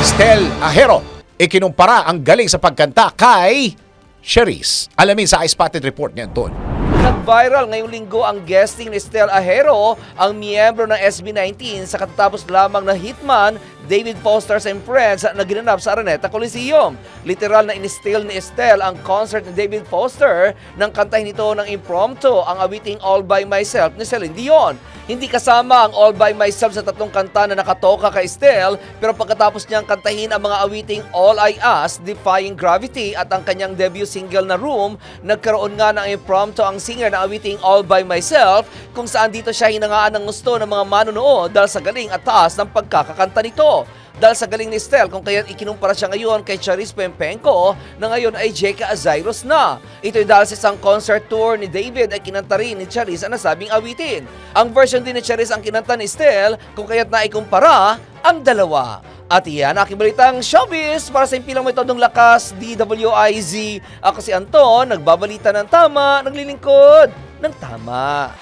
Estel Ahero, ikinumpara ang galing sa pagkanta kay Cherise. Alamin sa I-Spotted Report niyan, Tol. Nag-viral ngayong linggo ang guesting ni Estel Ahero, ang miyembro ng SB19 sa katatapos lamang na hitman David Foster's and Friends na ginanap sa Araneta Coliseum. Literal na in-still ni Estel ang concert ni David Foster nang kantahin ito ng impromptu ang awiting All By Myself ni Celine Dion. Hindi kasama ang All By Myself sa tatlong kanta na nakatoka kay Estel pero pagkatapos niyang kantahin ang mga awiting All I Ask, Defying Gravity at ang kanyang debut single na Room, nagkaroon nga ng impromptu ang singer na awiting All By Myself kung saan dito siya hinangaan ng gusto ng mga manonood dahil sa galing at taas ng pagkakakanta nito. Dahil sa galing ni Estel kung kaya ikinumpara siya ngayon kay Charis Pempenko na ngayon ay Jeka Azairos na. Ito'y dahil sa isang concert tour ni David ay kinanta rin ni Charis ang nasabing awitin. Ang version din ni Charis ang kinanta ni Estel kung kaya't naikumpara ang dalawa. At iyan, aking balitang showbiz para sa impilang metodong lakas, DWIZ. Ako si Anton, nagbabalita ng tama, naglilingkod ng tama.